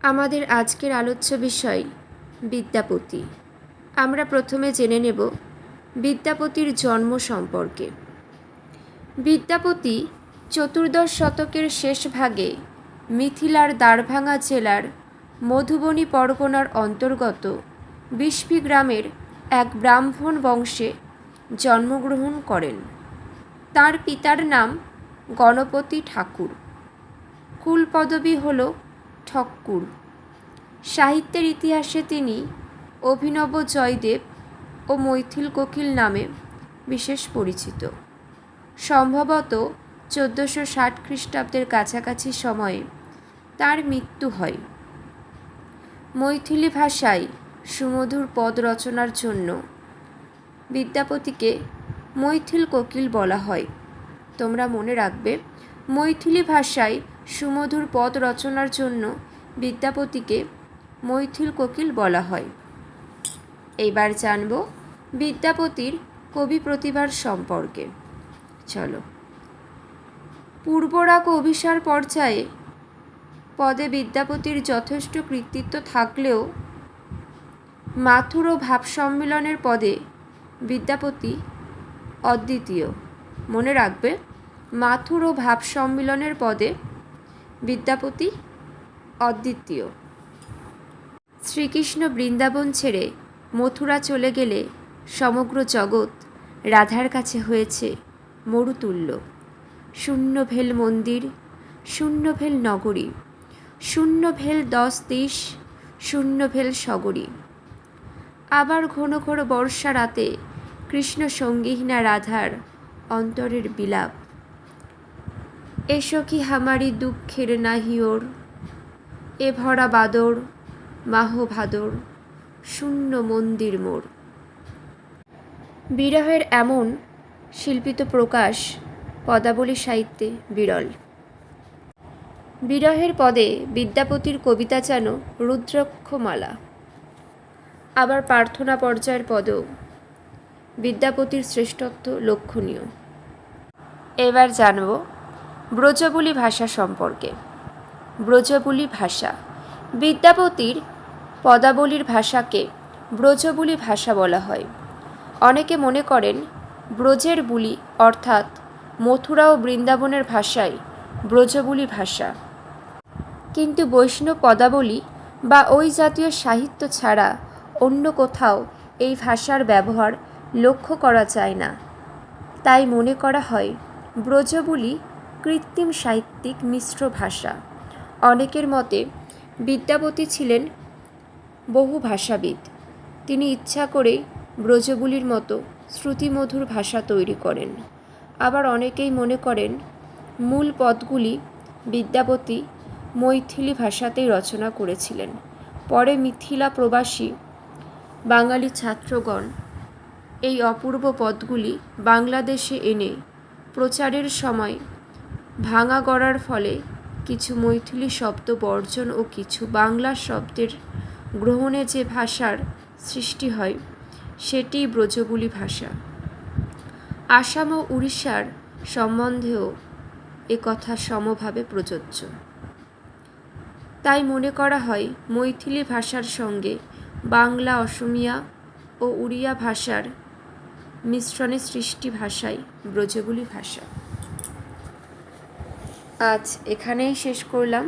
আমাদের আজকের আলোচ্য বিষয় বিদ্যাপতি। আমরা প্রথমে জেনে নেব বিদ্যাপতির জন্ম সম্পর্কে। বিদ্যাপতি চতুর্দশ শতকের শেষ ভাগে মিথিলার দ্বারভাঙা জেলার মধুবনী পরগনার অন্তর্গত বিস্ফি গ্রামের এক ব্রাহ্মণ বংশে জন্মগ্রহণ করেন। তার পিতার নাম গণপতি ঠাকুর। কুলপদবী হল ঠক্কুর সাহিত্যের ইতিহাসে তিনি অভিনব জয়দেব ও মৈথিল কোকিল নামে বিশেষ পরিচিত। সম্ভবত চোদ্দোশো ষাট খ্রিস্টাব্দের কাছাকাছি সময়ে তার মৃত্যু হয়। মৈথিলি ভাষায় সুমধুর পদ রচনার জন্য বিদ্যাপতিকে মৈথিল কোকিল বলা হয়। তোমরা মনে রাখবে মৈথিলি ভাষায় সুমধুর পদ রচনার জন্য বিদ্যাপতিকে মৈথিল কোকিল বলা হয়। এইবার জানব বিদ্যাপতির কবি প্রতিভার সম্পর্কে। চলো। পূর্বরাগ অভিসার পর্যায়ে পদে বিদ্যাপতির যথেষ্ট কৃতিত্ব থাকলেও মাথুর ও ভাব সম্মেলনের পদে বিদ্যাপতি অদ্বিতীয়। মনে রাখবে মাথুর ও ভাব সম্মিলনের পদে বিদ্যাপতি অদ্বিতীয়। শ্রীকৃষ্ণ বৃন্দাবন ছেড়ে মথুরা চলে গেলে সমগ্র জগৎ রাধার কাছে হয়েছে মরুতুল্য। শূন্য ভেল মন্দির শূন্য ভেল নগরী শূন্য ভেল দশ দিশ শূন্য ভেল সগরী। আবার ঘন ঘন বর্ষা রাতে কৃষ্ণ সঙ্গীহীনা রাধার অন্তরের বিলাপ। এসো কি হামারি দুঃখের নাহিওর? এ ভরা বাদর মাহ ভাদর শূন্য মন্দির মোর। বিরহের এমন শিল্পিত প্রকাশ পদাবলী সাহিত্যে বিরল। বিরহের পদে বিদ্যাপতির কবিতা যেন রুদ্রক্ষমালা। আবার প্রার্থনা পর্যায়ের পদেও বিদ্যাপতির শ্রেষ্ঠত্ব লক্ষণীয়। এবার জানব ব্রজবুলি ভাষা সম্পর্কে। ব্রজবুলি ভাষা। বিদ্যাপতির পদাবলীর ভাষাকে ব্রজবুলি ভাষা বলা হয়। অনেকে মনে করেন ব্রজের বুলি অর্থাৎ মথুরা ও বৃন্দাবনের ভাষাই ব্রজবুলি ভাষা। কিন্তু বৈষ্ণব পদাবলী বা ওই জাতীয় সাহিত্য ছাড়া অন্য কোথাও এই ভাষার ব্যবহার লক্ষ্য করা যায় না। তাই মনে করা হয় ব্রজবুলি কৃত্রিম সাহিত্যিক মিশ্র ভাষা। অনেকের মতে বিদ্যাপতি ছিলেন বহু ভাষাবিদ। তিনি ইচ্ছা করেই ব্রজগুলির মতো শ্রুতিমধুর ভাষা তৈরি করেন। আবার অনেকেই মনে করেন মূল পদগুলি বিদ্যাপতি মৈথিলি ভাষাতেই রচনা করেছিলেন। পরে মিথিলা প্রবাসী বাঙালি ছাত্রগণ এই অপূর্ব পদগুলি বাংলাদেশে এনে প্রচারের সময় ভাঙা গড়ার ফলে কিছু মৈথিলি শব্দ বর্জন ও কিছু বাংলা শব্দের গ্রহণে যে ভাষার সৃষ্টি হয়, সেটিই ব্রজবুলি ভাষা। আসাম ও উড়িষ্যার সম্বন্ধেও কথা সমভাবে প্রযোজ্য। তাই মনে করা হয়, মৈথিলি ভাষার সঙ্গে বাংলা, অসমিয়া ও উড়িয়া ভাষার মিশ্রণে সৃষ্টি ভাষাই ব্রজবুলি ভাষা। আজ এখানেই শেষ করলাম।